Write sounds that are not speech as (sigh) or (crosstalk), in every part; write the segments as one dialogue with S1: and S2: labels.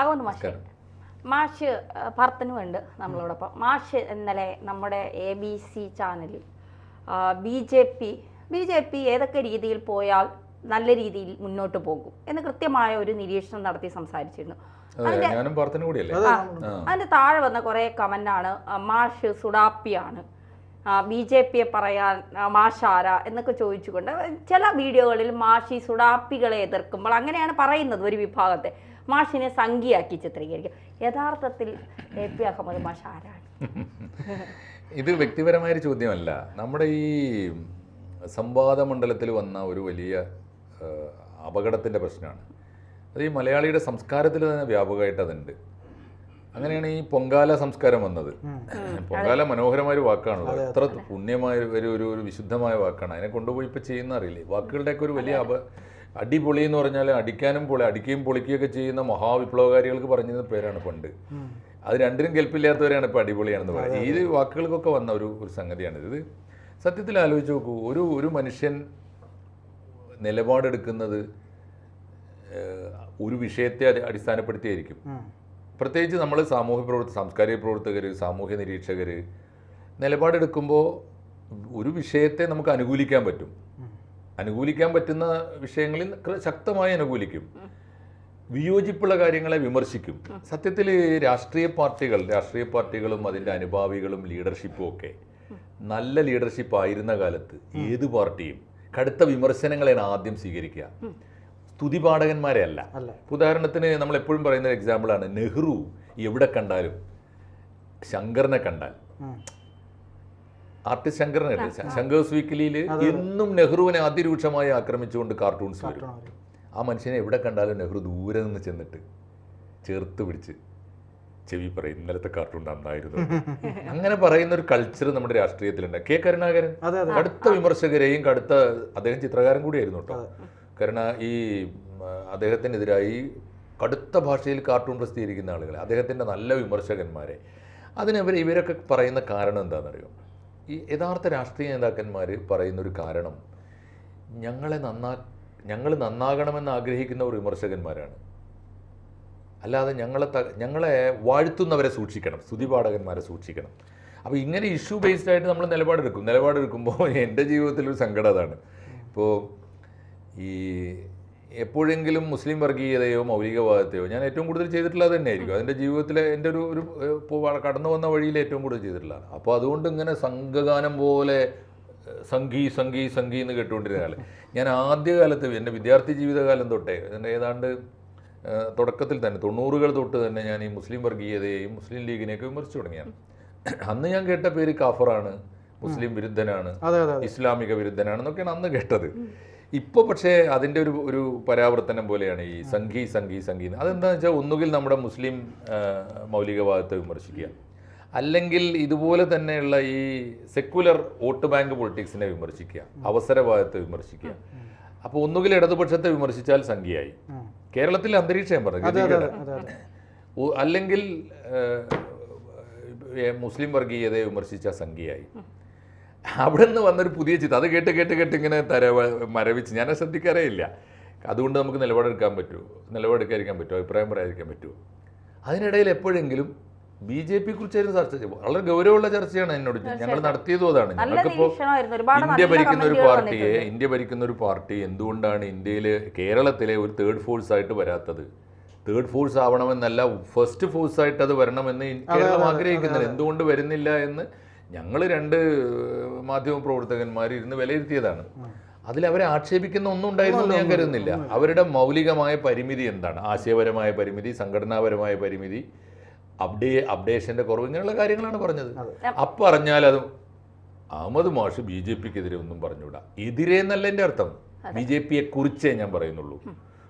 S1: അതൊന്ന് മാഷ് മാഷ് ഭർത്തനുമുണ്ട് നമ്മളോടൊപ്പം. മാഷ് ഇന്നലെ നമ്മുടെ എ ബി സി ചാനലിൽ B J P B J P ഏതൊക്കെ രീതിയിൽ പോയാൽ നല്ല രീതിയിൽ മുന്നോട്ട് പോകും എന്ന് കൃത്യമായ ഒരു നിരീക്ഷണം നടത്തി സംസാരിച്ചിരുന്നു.
S2: അതെ ഞാനും പ്രാർത്ഥന കൂടിയല്ലേ?
S1: ആ, അതിന്റെ താഴെ വന്ന കുറേ കമന്റാണ് മാഷ് സുഡാപ്പിയാണ് ബി ജെ പിയെ പറയാൻ മാഷാര എന്നൊക്കെ ചോദിച്ചുകൊണ്ട് ചില വീഡിയോകളിൽ മാഷി സുഡാപ്പികളെ എതിർക്കുമ്പോൾ അങ്ങനെയാണ് പറയുന്നത് ഒരു വിഭാഗത്തെ. മാഷിനെ സംഖ്യയാക്കി ചിത്രീകരിക്കും. യഥാർത്ഥത്തിൽ എ പി അഹമ്മദ് മാഷ് ആരാണ്?
S2: ഇത് വ്യക്തിപരമായൊരു ചോദ്യമല്ല. നമ്മുടെ ഈ സംവാദ മണ്ഡലത്തിൽ വന്ന ഒരു വലിയ അപകടത്തിന്റെ പ്രശ്നമാണ്. അത് ഈ മലയാളിയുടെ സംസ്കാരത്തിൽ തന്നെ വ്യാപകമായിട്ട് അതുണ്ട്. അങ്ങനെയാണ് ഈ പൊങ്കാല സംസ്കാരം വന്നത്. പൊങ്കാല മനോഹരമായ ഒരു വാക്കാണ് അത്ര എത്ര പുണ്യമായ ഒരു ഒരു ഒരു വിശുദ്ധമായ വാക്കാണ്. അതിനെ കൊണ്ടുപോയി ഇപ്പം ചെയ്യുന്ന അറിയില്ലേ? വാക്കുകളുടെയൊക്കെ ഒരു വലിയ അപ അടിപൊളി എന്ന് പറഞ്ഞാൽ അടിക്കാനും പൊളി അടിക്കുകയും പൊളിക്കുകയൊക്കെ ചെയ്യുന്ന മഹാവിപ്ലവകാരികൾക്ക് പറഞ്ഞിരുന്ന പേരാണ് പണ്ട്. അത് രണ്ടിനും കെൽപ്പില്ലാത്തവരാണ് ഇപ്പോൾ അടിപൊളിയാണെന്ന് പറയുന്നത്. ഈ വാക്കുകൾക്കൊക്കെ വന്ന ഒരു ഒരു സംഗതിയാണിത്. ഇത് സത്യത്തിൽ ആലോചിച്ച് നോക്കൂ ഒരു ഒരു മനുഷ്യൻ നിലപാടെടുക്കുന്നത് ഒരു വിഷയത്തെ അടി- അടിസ്ഥാനപ്പെടുത്തിയായിരിക്കും. പ്രത്യേകിച്ച് നമ്മൾ സാമൂഹ്യ പ്രവർത്ത സാംസ്കാരിക പ്രവർത്തകർ സാമൂഹ്യ നിരീക്ഷകർ നിലപാടെടുക്കുമ്പോൾ ഒരു വിഷയത്തെ നമുക്ക് അനുകൂലിക്കാൻ പറ്റും. അനുകൂലിക്കാൻ പറ്റുന്ന വിഷയങ്ങളിൽ ശക്തമായി അനുകൂലിക്കും. വിയോജിപ്പുള്ള കാര്യങ്ങളെ വിമർശിക്കും. സത്യത്തിൽ രാഷ്ട്രീയ പാർട്ടികൾ രാഷ്ട്രീയ പാർട്ടികളും അതിന്റെ അനുഭാവികളും ലീഡർഷിപ്പും ഒക്കെ നല്ല ലീഡർഷിപ്പ് ആയിരുന്ന കാലത്ത് ഏത് പാർട്ടിയും കടുത്ത വിമർശനങ്ങളെയാണ് ആദ്യം സ്വീകരിക്കുക. സ്തുതിപാഠകന്മാരെ അല്ല.
S3: അല്ല.
S2: ഉദാഹരണത്തിന് നമ്മൾ എപ്പോഴും പറയുന്ന എക്സാമ്പിളാണ് നെഹ്റു എവിടെ കണ്ടാലും ശങ്കറിനെ കണ്ടാൽ. ആർട്ടിസ്റ്റ് ശങ്കറിനെ. ശങ്കേഴ്സ് വീക്കിലിയിൽ എന്നും നെഹ്റുവിനെ അതിരൂക്ഷമായി ആക്രമിച്ചുകൊണ്ട് കാർട്ടൂൺസ് വരും. ആ മനുഷ്യനെ എവിടെ കണ്ടാലും നെഹ്റു ദൂരെ നിന്ന് ചെന്നിട്ട് ചേർത്ത് പിടിച്ച് ചെവി പറയും ഇന്നലത്തെ കാർട്ടൂൺ നന്നായിരുന്നു. (laughs) അങ്ങനെ പറയുന്ന ഒരു കൾച്ചർ നമ്മുടെ രാഷ്ട്രീയത്തിലുണ്ട്. കെ കരുണാകരൻ
S3: അതെ, അതെ.
S2: കടുത്ത വിമർശകരെയും കടുത്ത അദ്ദേഹം ചിത്രകാരൻ കൂടിയായിരുന്നു കേട്ടോ കാരണം ഈ അദ്ദേഹത്തിനെതിരായി കടുത്ത ഭാഷയിൽ കാർട്ടൂൺ പ്രസിദ്ധീകരിക്കുന്ന ആളുകളെ അദ്ദേഹത്തിന്റെ നല്ല വിമർശകന്മാരെ. അതിനവർ ഇവരൊക്കെ പറയുന്ന കാരണം എന്താണെന്നറിയോ? ഈ യഥാർത്ഥ രാഷ്ട്രീയ നേതാക്കന്മാർ പറയുന്നൊരു കാരണം ഞങ്ങളെ നന്നാ ഞങ്ങൾ നന്നാകണമെന്ന് ആഗ്രഹിക്കുന്ന ഒരു വിമർശകന്മാരാണ്. അല്ലാതെ ഞങ്ങളെ ത ഞങ്ങളെ വാഴ്ത്തുന്നവരെ സൂക്ഷിക്കണം സ്തുതിപാഠകന്മാരെ സൂക്ഷിക്കണം. അപ്പോൾ ഇങ്ങനെ ഇഷ്യൂ ബേസ്ഡ് ആയിട്ട് നമ്മൾ നിലപാടെടുക്കും. നിലപാടെടുക്കുമ്പോൾ (laughs) എന്റെ ജീവിതത്തിലൊരു സങ്കടം അതാണ്. ഇപ്പോൾ ഈ എപ്പോഴെങ്കിലും മുസ്ലിം വർഗീയതയോ മൗലികവാദത്തെയോ ഞാൻ ഏറ്റവും കൂടുതൽ ചെയ്തിട്ടുള്ളത് തന്നെയായിരിക്കും. അതിന്റെ ജീവിതത്തിലെ എന്റെ ഒരു ഒരു കടന്നു വന്ന വഴിയിൽ ഏറ്റവും കൂടുതൽ ചെയ്തിട്ടുള്ളതാണ്. അപ്പോൾ അതുകൊണ്ട് ഇങ്ങനെ സംഘഗാനം പോലെ സംഗീ സംഗീ സംഗീ എന്ന് കേട്ടുകൊണ്ടിരുന്ന ആൾ ഞാൻ ആദ്യകാലത്ത് എന്റെ വിദ്യാർത്ഥി ജീവിതകാലം തൊട്ടേ എന്റെ ഏതാണ്ട് തുടക്കത്തിൽ തന്നെ തൊണ്ണൂറുകൾ തൊട്ട് തന്നെ ഞാൻ ഈ മുസ്ലിം വർഗീയതയെയും മുസ്ലിം ലീഗിനെയൊക്കെ വിമർശിച്ചു തുടങ്ങിയാണ്. അന്ന് ഞാൻ കേട്ട പേര് കാഫറാണ് മുസ്ലിം വിരുദ്ധനാണ്
S3: ഇസ്ലാമിക വിരുദ്ധനാണ്
S2: ഇസ്ലാമിക വിരുദ്ധനാണെന്നൊക്കെയാണ് അന്ന് കേട്ടത്. ഇപ്പോൾ പക്ഷേ അതിന്റെ ഒരു ഒരു പരാവർത്തനം പോലെയാണ് ഈ സംഘി സംഘി സംഘി. അതെന്താണെന്ന് വെച്ചാൽ ഒന്നുകിൽ നമ്മുടെ മുസ്ലിം മൗലികവാദത്തെ വിമർശിക്കുക. അല്ലെങ്കിൽ ഇതുപോലെ തന്നെയുള്ള ഈ സെക്യുലർ വോട്ട് ബാങ്ക് പൊളിറ്റിക്സിനെ വിമർശിക്കുക അവസരവാദത്തെ വിമർശിക്കുക. അപ്പോൾ ഒന്നുകിൽ ഇടതുപക്ഷത്തെ വിമർശിച്ചാൽ സംഖ്യയായി കേരളത്തിലെ അന്തരീക്ഷം ഞാൻ പറഞ്ഞു അല്ലെങ്കിൽ മുസ്ലിം വർഗീയതയെ വിമർശിച്ച സംഖ്യയായി അവിടെ നിന്ന് വന്നൊരു പുതിയ ചിത്രം. അത് കേട്ട് കേട്ട് കേട്ട് ഇങ്ങനെ തര മരവിച്ച്. ഞാൻ ശ്രദ്ധിക്കാറേ ഇല്ല അതുകൊണ്ട് നമുക്ക് നിലപാടെടുക്കാൻ പറ്റുമോ നിലപാടെടുക്കാതിരിക്കാൻ പറ്റുമോ അഭിപ്രായം പറയാതിരിക്കാൻ പറ്റുമോ അതിനിടയിൽ എപ്പോഴെങ്കിലും ബി ജെ പി കുറിച്ചായിരുന്നു ചർച്ച ചെയ്യുമ്പോൾ വളരെ ഗൗരവമുള്ള ചർച്ചയാണ് എന്നോട് ഞങ്ങൾ നടത്തിയതും അതാണ്. ഞങ്ങൾക്കിപ്പോൾ ഇന്ത്യ ഭരിക്കുന്ന ഒരു പാർട്ടിയെ ഇന്ത്യ ഭരിക്കുന്ന ഒരു പാർട്ടി എന്തുകൊണ്ടാണ് ഇന്ത്യയിൽ കേരളത്തിലെ ഒരു തേർഡ് ഫോഴ്സ് ആയിട്ട് വരാത്തത്? തേർഡ് ഫോഴ്സ് ആവണമെന്നല്ല ഫസ്റ്റ് ഫോഴ്സ് ആയിട്ട് അത് വരണമെന്ന് കേരളം ആഗ്രഹിക്കുന്നില്ല. എന്തുകൊണ്ട് വരുന്നില്ല എന്ന് ഞങ്ങൾ രണ്ട് മാധ്യമ പ്രവർത്തകന്മാർ ഇരുന്ന് വിലയിരുത്തിയതാണ്. അതിൽ അവരെ ആക്ഷേപിക്കുന്ന ഒന്നും ഉണ്ടായിരുന്നു ഞാൻ കരുതുന്നില്ല. അവരുടെ മൗലികമായ പരിമിതി എന്താണ്? ആശയപരമായ പരിമിതി സംഘടനാപരമായ പരിമിതി അപ്ഡേ അപ്ഡേഷന്റെ കുറവ് ഇങ്ങനെയുള്ള കാര്യങ്ങളാണ് പറഞ്ഞത്. അപ്പറഞ്ഞാൽ അത് അഹമ്മദ് മാഷ് ബി ജെ പിക്കെതിരെ ഒന്നും പറഞ്ഞുകൂടാ. എതിരെ എന്നല്ല എന്റെ അർത്ഥം. ബി ജെ പിയെ കുറിച്ചേ ഞാൻ പറയുന്നുള്ളൂ.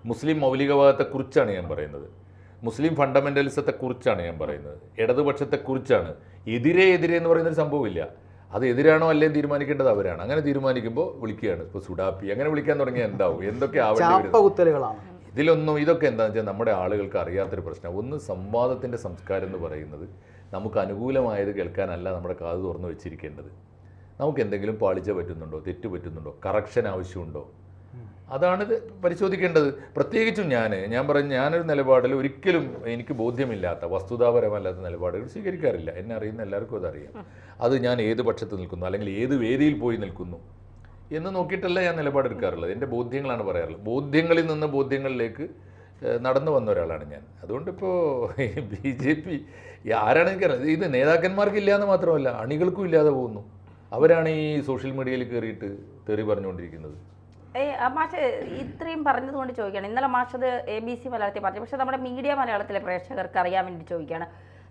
S2: മുസ്ലിം മൗലികവാദത്തെ കുറിച്ചാണ് ഞാൻ പറയുന്നത്. മുസ്ലിം ഫണ്ടമെന്റലിസത്തെക്കുറിച്ചാണ് ഞാൻ പറയുന്നത്. ഇടതുപക്ഷത്തെക്കുറിച്ചാണ്. എതിരെ എതിരെ എന്ന് പറയുന്നൊരു സംഭവമില്ല. അത് എതിരാണോ അല്ലേ തീരുമാനിക്കേണ്ടത് അവരാണ്. അങ്ങനെ തീരുമാനിക്കുമ്പോൾ വിളിക്കുകയാണ്. ഇപ്പോൾ സുഡാപ്പി. അങ്ങനെ വിളിക്കാൻ തുടങ്ങിയാൽ എന്താവും? എന്തൊക്കെ
S3: ആവശ്യം
S2: ഇതിലൊന്നും ഇതൊക്കെ എന്താണെന്ന് വെച്ചാൽ നമ്മുടെ ആളുകൾക്ക് അറിയാത്തൊരു പ്രശ്നം. ഒന്ന് സംവാദത്തിന്റെ സംസ്കാരം എന്ന് പറയുന്നത് നമുക്ക് അനുകൂലമായത് കേൾക്കാനല്ല നമ്മുടെ കാത് തുറന്നു വെച്ചിരിക്കേണ്ടത്. നമുക്ക് എന്തെങ്കിലും പാളിച്ച പറ്റുന്നുണ്ടോ? തെറ്റ് പറ്റുന്നുണ്ടോ? കറക്ഷൻ ആവശ്യമുണ്ടോ? അതാണ് ഇത് പരിശോധിക്കേണ്ടത്. പ്രത്യേകിച്ചും ഞാൻ ഞാൻ പറഞ്ഞ ഞാനൊരു നിലപാടിൽ ഒരിക്കലും എനിക്ക് ബോധ്യമില്ലാത്ത വസ്തുതാപരമല്ലാത്ത നിലപാടുകൾ സ്വീകരിക്കാറില്ല. എന്നെ അറിയുന്ന എല്ലാവർക്കും അതറിയാം അത് ഞാൻ ഏത് പക്ഷത്ത് നിൽക്കുന്നു അല്ലെങ്കിൽ ഏത് വേദിയിൽ പോയി നിൽക്കുന്നു എന്ന് നോക്കിയിട്ടല്ല ഞാൻ നിലപാടെടുക്കാറുള്ളത് എന്റെ ബോധ്യങ്ങളാണ് പറയാറുള്ളത്. ബോധ്യങ്ങളിൽ നിന്ന് ബോധ്യങ്ങളിലേക്ക് നടന്നു വന്ന ഒരാളാണ് ഞാൻ. അതുകൊണ്ട് ഇപ്പോൾ (laughs) ബി ജെ പി ആരാണ് എനിക്കറിയാം ഇത് നേതാക്കന്മാർക്ക് ഇല്ലാന്ന് മാത്രമല്ല അണികൾക്കും ഇല്ലാതെ പോകുന്നു. അവരാണ് ഈ സോഷ്യൽ മീഡിയയിൽ കയറിയിട്ട് തെറി പറഞ്ഞുകൊണ്ടിരിക്കുന്നത്.
S1: ഏ മാഷ് ഇത്രയും പറഞ്ഞതുകൊണ്ട് ചോദിക്കുകയാണ്. ഇന്നലെ മാഷ് അത് എ ബി സി മലയാളത്തിൽ പറഞ്ഞു. പക്ഷെ നമ്മുടെ മീഡിയ മലയാളത്തിലെ പ്രേക്ഷകർക്ക് അറിയാൻ വേണ്ടി ചോദിക്കുകയാണ്.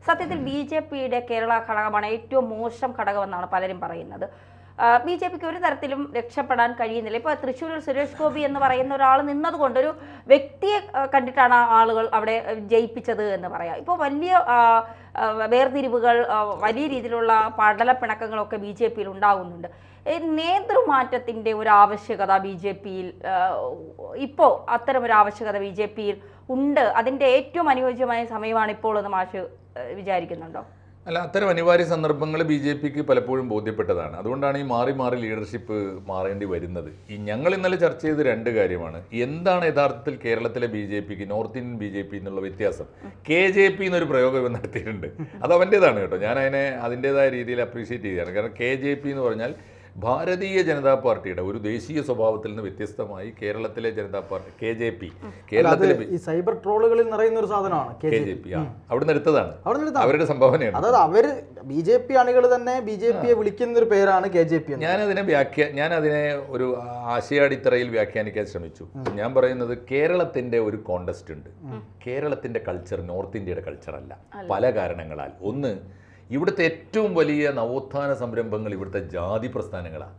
S1: സത്യത്തിൽ ബി ജെ പിയുടെ കേരള ഘടകമാണ് ഏറ്റവും മോശം ഘടകമെന്നാണ് പലരും പറയുന്നത്. ബി ജെ പിക്ക് ഒരു തരത്തിലും രക്ഷപ്പെടാൻ കഴിയുന്നില്ല. ഇപ്പോൾ തൃശ്ശൂരിൽ സുരേഷ് ഗോപി എന്ന് പറയുന്ന ഒരാൾ നിന്നതുകൊണ്ട് ഒരു വ്യക്തിയെ കണ്ടിട്ടാണ് ആ ആളുകൾ അവിടെ ആ, ജയിപ്പിച്ചത് എന്ന് പറയാം. ഇപ്പോൾ വലിയ ആ, ആ, വേർതിരിവുകൾ വലിയ രീതിയിലുള്ള പടലപ്പിണക്കങ്ങളൊക്കെ ബി ജെ പിയിൽ ഉണ്ടാകുന്നുണ്ട് നേതൃമാറ്റത്തിന്റെ ഒരു ആവശ്യകത ബി ജെ പിയിൽ ഇപ്പോൾ ഒരു ആവശ്യകത ബി ജെ പിയിൽ ഉണ്ട്. അതിന്റെ ഏറ്റവും അനുയോജ്യമായ സമയമാണ് ഇപ്പോൾ എന്ന് മാഷ് വിചാരിക്കുന്നുണ്ടോ?
S2: അല്ല അത്തരം അനിവാര്യ സന്ദർഭങ്ങൾ ബി ജെ പിക്ക് പലപ്പോഴും ബോധ്യപ്പെട്ടതാണ്. അതുകൊണ്ടാണ് ഈ മാറി മാറി ലീഡർഷിപ്പ് മാറേണ്ടി വരുന്നത്. ഈ ഞങ്ങൾ ഇന്നലെ ചർച്ച ചെയ്ത രണ്ട് കാര്യമാണ്. എന്താണ് യഥാർത്ഥത്തിൽ കേരളത്തിലെ ബി ജെ പിക്ക് north Indian B J P എന്നുള്ള വ്യത്യാസം? കെ ജെ പി എന്നൊരു പ്രയോഗം ഇവ നടത്തിയിട്ടുണ്ട്. അത് അവന്റേതാണ് കേട്ടോ. ഞാൻ അതിനെ അതിന്റെതായ രീതിയിൽ അപ്രീഷിയേറ്റ് ചെയ്യുകയാണ്. കാരണം കെ ജെ പി എന്ന് പറഞ്ഞാൽ ഭാരതീയ ജനതാ പാർട്ടിയുടെ ഒരു ദേശീയ സ്വഭാവത്തിൽ നിന്ന് വ്യത്യസ്തമായി കേരളത്തിലെ Janata party K J P കേരളത്തിലെ
S3: ഈ സൈബർ ട്രോളുകളിൽ നിറയുന്ന ഒരു സാധനമാണ് കെ ജെ
S2: പി. ആ. എടുത്തതാണ്.
S3: അവിടെ നിന്ന്
S2: അവരുടെ സംഭാവനയാണ്.
S3: അതായത് അവർ ബി ജെ പി അണികൾ തന്നെ ബി ജെ പിയെ വിളിക്കുന്ന ഒരു പേരാണ് കെ ജെ പി
S2: ഞാനതിനെ വ്യാഖ്യ ഞാൻ അതിനെ ഒരു ആശയാടിത്തറയിൽ വ്യാഖ്യാനിക്കാൻ ശ്രമിച്ചു. ഞാൻ പറയുന്നത് കേരളത്തിന്റെ ഒരു കോണ്ടസ്റ്റ് ഉണ്ട്. കേരളത്തിന്റെ കൾച്ചർ നോർത്ത് ഇന്ത്യയുടെ കൾച്ചർ അല്ല. പല കാരണങ്ങളാൽ. ഒന്ന് ഇവിടുത്തെ ഏറ്റവും വലിയ നവോത്ഥാന സംരംഭങ്ങൾ ഇവിടുത്തെ ജാതി പ്രസ്ഥാനങ്ങളാണ്.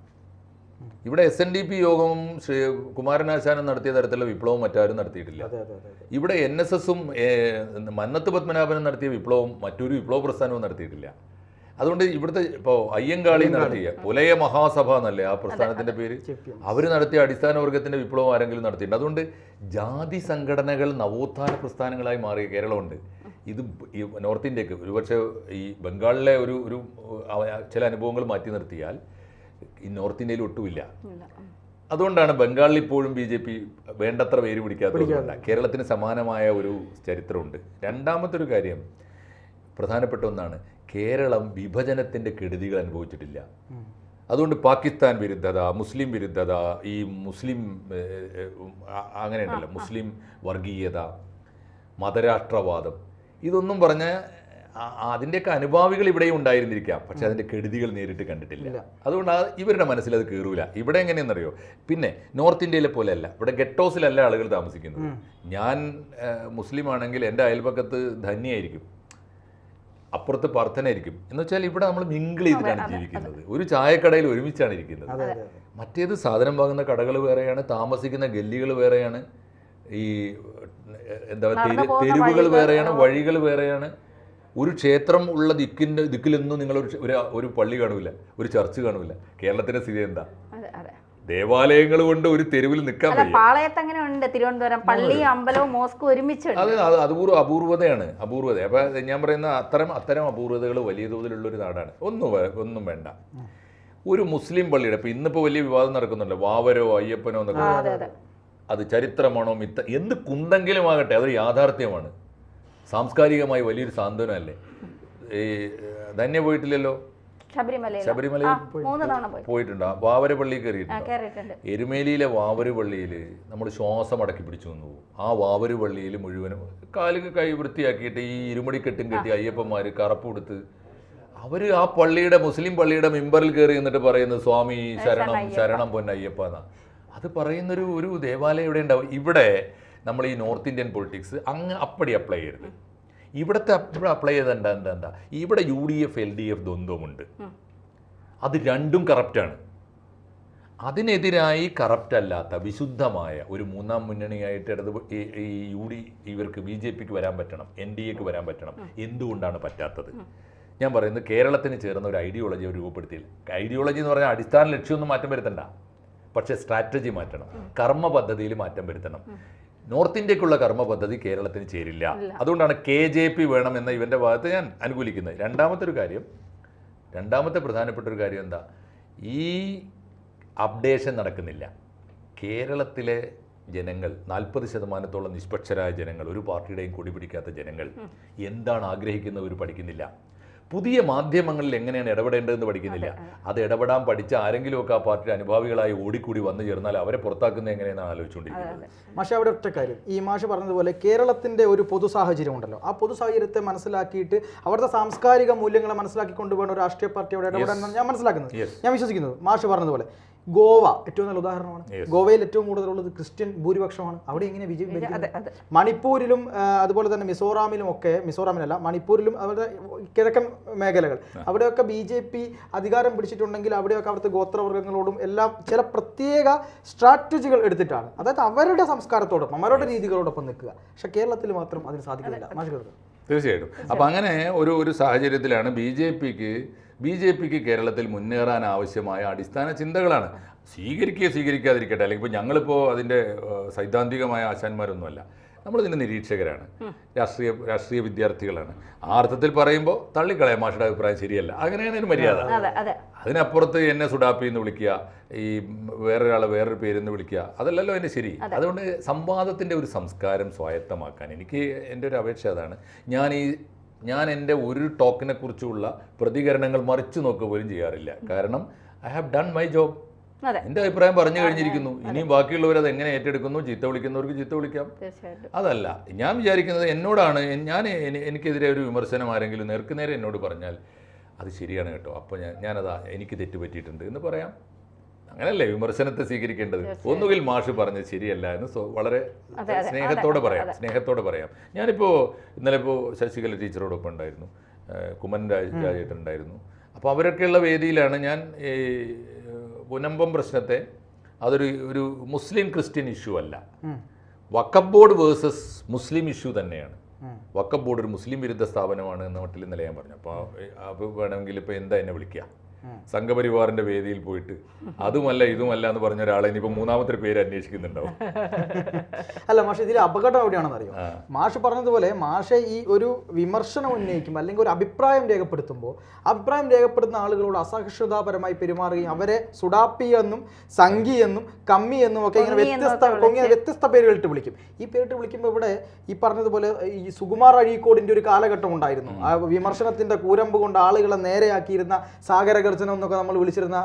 S2: ഇവിടെ എസ് എൻ ഡി പി യോഗവും ശ്രീ കുമാരനാശാനും നടത്തിയ തരത്തിലുള്ള വിപ്ലവം മറ്റാരും നടത്തിയിട്ടില്ല. ഇവിടെ എൻ എസ് എസും മന്നത്ത് പത്മനാഭനും നടത്തിയ വിപ്ലവം മറ്റൊരു വിപ്ലവ പ്രസ്ഥാനവും നടത്തിയിട്ടില്ല. അതുകൊണ്ട് ഇവിടുത്തെ ഇപ്പോൾ അയ്യങ്കാളി നടത്തിയ പുലയ മഹാസഭ എന്നല്ലേ ആ പ്രസ്ഥാനത്തിന്റെ പേര്? അവർ നടത്തിയ അടിസ്ഥാന വർഗത്തിന്റെ വിപ്ലവം ആരെങ്കിലും നടത്തിയിട്ടുണ്ട്. അതുകൊണ്ട് ജാതി സംഘടനകൾ നവോത്ഥാന പ്രസ്ഥാനങ്ങളായി മാറിയ കേരളമുണ്ട്. ഇത് ഈ നോർത്ത് ഇന്ത്യയ്ക്ക് ഒരുപക്ഷെ ഈ ബംഗാളിലെ ഒരു ഒരു ചില അനുഭവങ്ങൾ മാറ്റി നിർത്തിയാൽ ഈ നോർത്ത് ഇന്ത്യയിൽ ഒട്ടുമില്ല. അതുകൊണ്ടാണ് ബംഗാളിൽ ഇപ്പോഴും ബി ജെ പി വേണ്ടത്ര പേര് പിടിക്കാത്തത് കേരളത്തിന് സമാനമായ ഒരു ചരിത്രമുണ്ട്. രണ്ടാമത്തെ ഒരു കാര്യം പ്രധാനപ്പെട്ട ഒന്നാണ് കേരളം വിഭജനത്തിന്റെ കെടുതികൾ അനുഭവിച്ചിട്ടില്ല. അതുകൊണ്ട് പാകിസ്ഥാൻ വിരുദ്ധത മുസ്ലിം വിരുദ്ധത ഈ മുസ്ലിം അങ്ങനെയുണ്ടല്ലോ മുസ്ലിം വർഗീയത മതരാഷ്ട്രവാദം ഇതൊന്നും പറഞ്ഞ അതിന്റെയൊക്കെ അനുഭാവികൾ ഇവിടെയും ഉണ്ടായിരുന്നിരിക്കാം. പക്ഷെ അതിന്റെ കെടുതികൾ നേരിട്ട് കണ്ടിട്ടില്ല. അതുകൊണ്ട് ആ ഇവരുടെ മനസ്സിൽ അത് കയറൂല ഇവിടെ എങ്ങനെയെന്നറിയോ? പിന്നെ നോർത്ത് ഇന്ത്യയിലെ പോലെയല്ല. ഇവിടെ ഗെറ്റോസിലല്ല ആളുകൾ താമസിക്കുന്നത്. ഞാൻ മുസ്ലിം ആണെങ്കിൽ എന്റെ അയൽപക്കത്ത് ധന്യായിരിക്കും അപ്പുറത്ത് പർത്തനായിരിക്കും എന്ന് വെച്ചാൽ ഇവിടെ നമ്മൾ മിങ്കിൾ ചെയ്തിട്ടാണ് ജീവിക്കുന്നത്. ഒരു ചായക്കടയിൽ ഒരുമിച്ചാണ് ഇരിക്കുന്നത്. മറ്റേത് സാധനം വാങ്ങുന്ന കടകൾ വേറെയാണ് താമസിക്കുന്ന ഗല്ലികൾ വേറെയാണ്. ഈ എന്താ തെരുവുകൾ വേറെയാണ് വഴികൾ വേറെയാണ്. ഒരു ക്ഷേത്രം ഉള്ള ദിക്കിന്റെ ദിക്കിലൊന്നും നിങ്ങൾ ഒരു ഒരു പള്ളി കാണൂല ഒരു ചർച്ച് കാണൂല. കേരളത്തിന്റെ സ്ഥിതി എന്താ? ദേവാലയങ്ങൾ കൊണ്ട് ഒരു തെരുവിൽ നിൽക്കാൻ
S1: പാളയത്ത് അങ്ങനെ ഉണ്ട് തിരുവനന്തപുരം. പള്ളി അമ്പലവും മോസ്കും ഒരുമിച്ച്
S2: അത് അത് അപൂർവ അപൂർവതയാണ് അപൂർവത. അപ്പം ഞാൻ പറയുന്ന അത്തരം അത്തരം അപൂർവതകൾ വലിയ തോതിലുള്ള ഒരു നാടാണ്. ഒന്നും ഒന്നും വേണ്ട. ഒരു മുസ്ലിം പള്ളിയുടെ ഇപ്പം ഇന്നിപ്പോൾ വലിയ വിവാദം നടക്കുന്നുണ്ട്. വാവരോ അയ്യപ്പനോ എന്നൊക്കെ
S1: അതെ
S2: ചരിത്രമാണോ മിത്ത എന്ത് കുന്തെങ്കിലും ആകട്ടെ അതൊരു യാഥാർത്ഥ്യമാണ്. സാംസ്കാരികമായി വലിയൊരു സാന്ത്വനമല്ലേ? ഈ ധന്യ പോയിട്ടില്ലല്ലോ?
S1: ശബരിമലയിൽ
S2: പോയിട്ടുണ്ട്
S1: ആ മൂന്ന് പോയി.
S2: പോയിട്ടുണ്ടോ. വാവര പള്ളി
S1: ആ
S2: കയറിയിട്ടുണ്ടോ. എരുമേലിയിലെ വാവരുപള്ളിയിൽ നമ്മൾ ശ്വാസം അടക്കി പിടിച്ചു വന്നു. ആ വാവരുപള്ളിയിൽ മുഴുവനും കാലുക കൈ വൃത്തിയാക്കിയിട്ട് ഈ ഇരുമുടിക്കെട്ടും കെട്ടി അയ്യപ്പന്മാർ കറപ്പ് കൊടുത്ത് അവർ ആ പള്ളിയുടെ മുസ്ലിം പള്ളിയുടെ മെമ്പറിൽ കയറി എന്നിട്ട് പറയുന്നത് സ്വാമി ശരണം ശരണം പൊന്നയ്യപ്പ എന്നാ. അത് പറയുന്നൊരു ഒരു ദേവാലയം ഇവിടെ ഉണ്ടാവും? ഇവിടെ നമ്മൾ ഈ നോർത്ത് ഇന്ത്യൻ പൊളിറ്റിക്സ് അങ്ങ് അപ്പടി അപ്ലൈ ചെയ്യരുത്. ഇവിടുത്തെ ഇവിടെ അപ്ലൈ ചെയ്ത എന്താ എന്താ എന്താ? ഇവിടെ U D F L D F ദ്വന്ദ്വമുണ്ട്. അത് രണ്ടും കറപ്റ്റാണ് അതിനെതിരായി കറപ്റ്റ് അല്ലാത്ത വിശുദ്ധമായ ഒരു മൂന്നാം മുന്നണിയായിട്ട് ഇടത് ഈ യു ഡി ഇവർക്ക് ബി ജെ പിക്ക് വരാൻ പറ്റണം എൻ ഡി എക്ക് വരാൻ പറ്റണം. എന്തുകൊണ്ടാണ് പറ്റാത്തത്? ഞാൻ പറയുന്നത് കേരളത്തിന് ചേർന്ന ഒരു ഐഡിയോളജി രൂപപ്പെടുത്തിയില്ല. ഐഡിയോളജി എന്ന് പറഞ്ഞാൽ അടിസ്ഥാന ലക്ഷ്യമൊന്നും മാറ്റം വരുത്തണ്ട. പക്ഷേ സ്ട്രാറ്റജി മാറ്റണം. കർമ്മ പദ്ധതിയിൽ മാറ്റം വരുത്തണം. നോർത്ത് ഇന്ത്യക്കുള്ള കർമ്മ പദ്ധതി കേരളത്തിന് ചേരില്ല. അതുകൊണ്ടാണ് കെ ജെ പി വേണം എന്ന ഇവന്റെ ഭാഗത്ത് ഞാൻ അനുകൂലിക്കുന്നത്. രണ്ടാമത്തെ ഒരു കാര്യം രണ്ടാമത്തെ പ്രധാനപ്പെട്ട ഒരു കാര്യം എന്താ? ഈ അപ്ഡേഷൻ നടക്കുന്നില്ല. കേരളത്തിലെ ജനങ്ങൾ നാൽപ്പത് ശതമാനത്തോളം നിഷ്പക്ഷരായ ജനങ്ങൾ ഒരു പാർട്ടിയുടെയും കൊടി പിടിക്കാത്ത ജനങ്ങൾ എന്താണ് ആഗ്രഹിക്കുന്നവർ പഠിക്കുന്നില്ല. പുതിയ മാധ്യമങ്ങളിൽ എങ്ങനെയാണ് ഇടപെടേണ്ടതെന്ന് പഠിക്കുന്നില്ല. അത് ഇടപെടാൻ പഠിച്ച ആരെങ്കിലുമൊക്കെ ആ പാർട്ടിയുടെ അനുഭാവികളായി ഓടിക്കൂടി വന്നു ചേർന്നാൽ അവരെ പുറത്താക്കുന്നത് എങ്ങനെയെന്നാണ് ആലോചിച്ചുകൊണ്ടിരിക്കുന്നത്.
S3: മാഷ അവിടെ ഒറ്റ കാര്യം. ഈ മാഷ് പറഞ്ഞതുപോലെ കേരളത്തിന്റെ ഒരു പൊതു സാഹചര്യം ഉണ്ടല്ലോ. ആ പൊതു സാഹചര്യത്തെ മനസ്സിലാക്കിയിട്ട് അവിടുത്തെ സാംസ്കാരിക മൂല്യങ്ങളെ മനസ്സിലാക്കി കൊണ്ടുപോകുന്ന ഒരു രാഷ്ട്രീയ പാർട്ടി അവിടെ ഇടപെടാൻ ഞാൻ മനസ്സിലാക്കുന്നത്. ഞാൻ വിശ്വസിക്കുന്നത്. മാഷ് പറഞ്ഞതുപോലെ ഗോവ ഏറ്റവും നല്ല ഉദാഹരണമാണ്. ഗോവയിൽ ഏറ്റവും കൂടുതലുള്ളത് ക്രിസ്ത്യൻ ഭൂരിപക്ഷമാണ്. അവിടെ എങ്ങനെ വിജയം? മണിപ്പൂരിലും അതുപോലെ തന്നെ മിസോറാമിലും ഒക്കെ മിസോറാമിലല്ല മണിപ്പൂരിലും അവരുടെ കിഴക്കൻ മേഖലകൾ. അവിടെയൊക്കെ ബി ജെ പി അധികാരം പിടിച്ചിട്ടുണ്ടെങ്കിൽ അവിടെയൊക്കെ അവിടുത്തെ ഗോത്രവർഗങ്ങളോടും എല്ലാം ചില പ്രത്യേക സ്ട്രാറ്റജികൾ എടുത്തിട്ടാണ്. അതായത് അവരുടെ സംസ്കാരത്തോടൊപ്പം അവരുടെ രീതികളോടൊപ്പം നിൽക്കുക. പക്ഷെ കേരളത്തിൽ മാത്രം അതിന് സാധിക്കുന്നില്ല. മാഷ് കേൾക്കുക
S2: തീർച്ചയായിട്ടും. അപ്പം അങ്ങനെ ഒരു ഒരു സാഹചര്യത്തിലാണ് ബി ജെ പിക്ക് ബി ജെ പിക്ക് കേരളത്തിൽ മുന്നേറാൻ ആവശ്യമായ അടിസ്ഥാന ചിന്തകളാണ്. സ്വീകരിക്കുക സ്വീകരിക്കാതിരിക്കട്ടെ. അല്ലെങ്കിൽ ഇപ്പോൾ ഞങ്ങളിപ്പോൾ അതിന്റെ സൈദ്ധാന്തികമായ ആശാന്മാരൊന്നുമല്ല. നമ്മളിതിന്റെ നിരീക്ഷകരാണ്. രാഷ്ട്രീയ രാഷ്ട്രീയ വിദ്യാർത്ഥികളാണ്. ആ അർത്ഥത്തിൽ പറയുമ്പോൾ തള്ളിക്കളയ. മാഷയുടെ അഭിപ്രായം ശരിയല്ല. അങ്ങനെയാണ് ഒരു മര്യാദ.
S1: അതെ അതെ.
S2: അതിനപ്പുറത്ത് എന്നെ സുഡാപ്പി എന്ന് വിളിക്കുക ഈ വേറൊരാളെ വേറൊരു പേരെന്ന് വിളിക്കുക അതല്ലല്ലോ എന്റെ ശരി. അതുകൊണ്ട് സംവാദത്തിന്റെ ഒരു സംസ്കാരം സ്വായത്തമാക്കാൻ എനിക്ക് എന്റെ ഒരു അപേക്ഷ അതാണ്. ഞാൻ ഈ ഞാൻ എന്റെ ഒരു ടോക്കിനെ കുറിച്ചുള്ള പ്രതികരണങ്ങൾ മറിച്ചു നോക്കുക പോലും ചെയ്യാറില്ല. കാരണം I have done my job എന്റെ അഭിപ്രായം പറഞ്ഞു കഴിഞ്ഞിരിക്കുന്നു. ഇനിയും ബാക്കിയുള്ളവർ അത് എങ്ങനെ ഏറ്റെടുക്കുന്നു? ചീത്ത വിളിക്കുന്നവർക്ക് ചീത്ത വിളിക്കാം. അതല്ല ഞാൻ വിചാരിക്കുന്നത് എന്നോടാണ് ഞാൻ എനി- എനിക്കെതിരെ ഒരു വിമർശനം ആരെങ്കിലും നേർക്കുനേരെ എന്നോട് പറഞ്ഞാൽ അത് ശരിയാണ് കേട്ടോ. അപ്പോൾ ഞാൻ ഞാനതാ എനിക്ക് തെറ്റുപറ്റിയിട്ടുണ്ട് എന്ന് പറയാം. അങ്ങനല്ലേ വിമർശനത്തെ സ്വീകരിക്കേണ്ടത്? ഒന്നുകിൽ മാഷ് പറഞ്ഞത് ശരിയല്ല എന്ന് വളരെ സ്നേഹത്തോടെ പറയാം സ്നേഹത്തോടെ പറയാം. ഞാനിപ്പോൾ ഇന്നലെ ഇപ്പോൾ ശശികല ടീച്ചറോടൊപ്പം ഉണ്ടായിരുന്നു. കുമ്മൻ രാജ രാജേട്ടൻ ഉണ്ടായിരുന്നു. അപ്പോൾ അവരൊക്കെയുള്ള വേദിയിലാണ് ഞാൻ ഈ പുനമ്പം പ്രശ്നത്തെ അതൊരു ഒരു മുസ്ലിം ക്രിസ്ത്യൻ ഇഷ്യൂ അല്ല. വക്കബ് ബോർഡ് വേഴ്സസ് മുസ്ലിം ഇഷ്യൂ തന്നെയാണ്. വക്കബ് ബോർഡ് ഒരു മുസ്ലിം വിരുദ്ധ സ്ഥാപനമാണ് എന്ന മട്ടിൽ ഇന്നലെ ഞാൻ പറഞ്ഞു. അപ്പോൾ വേണമെങ്കിൽ ഇപ്പോൾ എന്താ എന്നെ വിളിക്കുക? സംഘപരിവാറിന്റെ വേദിയിൽ പോയിട്ട് അതുമല്ല ഇതുമല്ല എന്ന് പറഞ്ഞ ഒരാളെ ഇനിയിപ്പോ മൂന്നാമത്തെ പേര് അന്വേഷിക്കുന്നുണ്ടാവും.
S3: അല്ല മാഷ് ഇതിൽ അപകടം എവിടെയാണെന്ന് അറിയോ മാഷ് പറഞ്ഞതുപോലെ മാഷ് ഈ ഒരു വിമർശനം ഉന്നയിക്കുമ്പോൾ അല്ലെങ്കിൽ ഒരു അഭിപ്രായം രേഖപ്പെടുത്തുമ്പോൾ അഭിപ്രായം രേഖപ്പെടുത്തുന്ന ആളുകളോട് അസഹിഷ്ണുതാപരമായി പെരുമാറുകയും അവരെ സുഡാപ്പി എന്നും സംഘി എന്നും കമ്മി എന്നും ഒക്കെ ഇങ്ങനെ
S1: കൊങ്ങി
S3: വ്യത്യസ്ത കൊങ്ങിയ വ്യത്യസ്ത പേരുകളിട്ട് വിളിക്കും. ഈ പേരിട്ട് വിളിക്കുമ്പോൾ ഇവിടെ ഈ പറഞ്ഞതുപോലെ ഈ സുകുമാർ അഴീക്കോടിന്റെ ഒരു കാലഘട്ടം ഉണ്ടായിരുന്നു. ആ വിമർശനത്തിന്റെ കൂരമ്പ് കൊണ്ട് ആളുകളെ നേരെയാക്കിയിരുന്ന സാഗരഗർജനം എന്നൊക്കെ നമ്മൾ വിളിച്ചിരുന്ന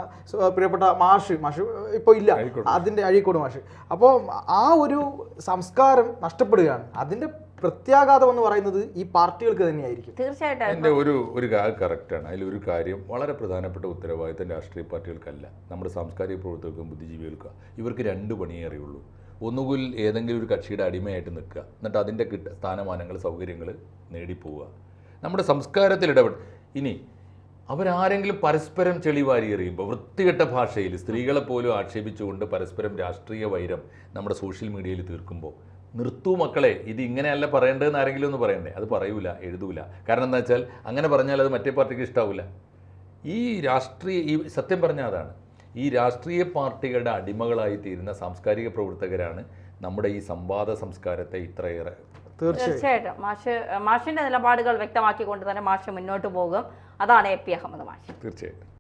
S3: പ്രിയപ്പെട്ട മാഷ് മാഷ് ഇപ്പോൾ ഇല്ല. അതിന്റെ അഴീക്കോട് മാഷ്. അപ്പോൾ ആ ഒരു സംസ്കാരം നഷ്ടപ്പെടുകയാണ്. അതിന്റെ പ്രത്യാഘാതം എന്ന് പറയുന്നത് ഈ പാർട്ടികൾക്ക് തന്നെയായിരിക്കും.
S1: തീർച്ചയായിട്ടും.
S2: എന്റെ ഒരു ഒരു കറക്റ്റാണ്. കറക്റ്റാണ് ഒരു കാര്യം വളരെ പ്രധാനപ്പെട്ട ഉത്തരവാദിത്തം രാഷ്ട്രീയ പാർട്ടികൾക്കല്ല. നമ്മുടെ സാംസ്കാരിക പ്രവർത്തകർക്കും ബുദ്ധിജീവികൾക്കും. ഇവർക്ക് രണ്ട് പണിയേ അറിയുള്ളൂ ഒന്നുകിൽ ഏതെങ്കിലും ഒരു കക്ഷിയുടെ അടിമയായിട്ട് നിൽക്കുക. എന്നിട്ട് അതിന്റെ കിട്ട സ്ഥാനമാനങ്ങൾ സൗകര്യങ്ങൾ നേടിപ്പോവുക. നമ്മുടെ സംസ്കാരത്തിൽ ഇടപെട്ട് ഇനി അവരാരെങ്കിലും പരസ്പരം ചെളിവാരി എറിയുമ്പോൾ വൃത്തികെട്ട ഭാഷയിൽ സ്ത്രീകളെ പോലും ആക്ഷേപിച്ചുകൊണ്ട് പരസ്പരം രാഷ്ട്രീയ വൈരം നമ്മുടെ സോഷ്യൽ മീഡിയയിൽ തീർക്കുമ്പോൾ നിർത്തൂ മക്കളെ ഇത് ഇങ്ങനെയല്ല പറയേണ്ടതെന്ന് ആരെങ്കിലും ഒന്ന് പറയണ്ടേ? അത് പറയൂല എഴുതൂല. കാരണം എന്താ വെച്ചാൽ അങ്ങനെ പറഞ്ഞാൽ അത് മറ്റേ പാർട്ടിക്ക് ഇഷ്ടാവില്ല ഈ രാഷ്ട്രീയ ഈ സത്യം പറഞ്ഞാൽ അതാണ്. ഈ രാഷ്ട്രീയ പാർട്ടികളുടെ അടിമകളായി തീരുന്ന സാംസ്കാരിക പ്രവർത്തകരാണ് നമ്മുടെ ഈ സംവാദ സംസ്കാരത്തെ ഇത്രയേറെ
S3: തീർച്ചയായും.
S1: തീർച്ചയായിട്ടും. മാഷ് മാഷിന്റെ നിലപാടുകൾ വ്യക്തമാക്കിക്കൊണ്ട് തന്നെ മാഷ് മുന്നോട്ട് പോകും. അതാണ് എ പി അഹമ്മദ് മാഷ്.
S2: തീർച്ചയായിട്ടും.